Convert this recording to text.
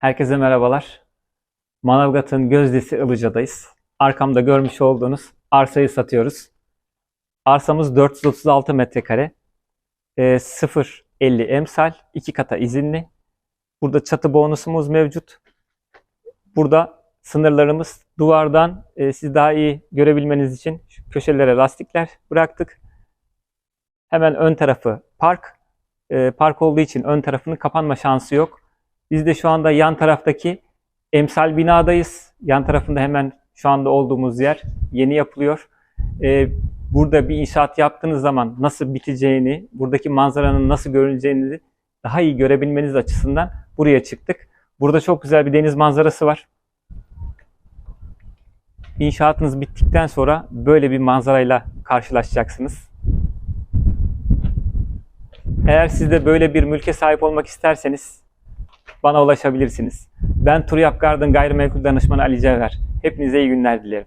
Herkese merhabalar. Manavgat'ın Gözdesi Ilıca'dayız. Arkamda görmüş olduğunuz arsayı satıyoruz. Arsamız 436 metrekare. E, 0.50 emsal, iki kata izinli. Burada çatı bonusumuz mevcut. Burada sınırlarımız duvardan e, siz daha iyi görebilmeniz için şu köşelere lastikler bıraktık. Hemen ön tarafı park. E, park olduğu için ön tarafının kapanma şansı yok. Biz de şu anda yan taraftaki emsal binadayız. Yan tarafında hemen şu anda olduğumuz yer yeni yapılıyor. Ee, burada bir inşaat yaptığınız zaman nasıl biteceğini, buradaki manzaranın nasıl görüneceğini daha iyi görebilmeniz açısından buraya çıktık. Burada çok güzel bir deniz manzarası var. İnşaatınız bittikten sonra böyle bir manzarayla karşılaşacaksınız. Eğer siz de böyle bir mülke sahip olmak isterseniz bana ulaşabilirsiniz. Ben Tur Yap Garden Gayrimenkul Danışmanı Ali Cevher. Hepinize iyi günler dilerim.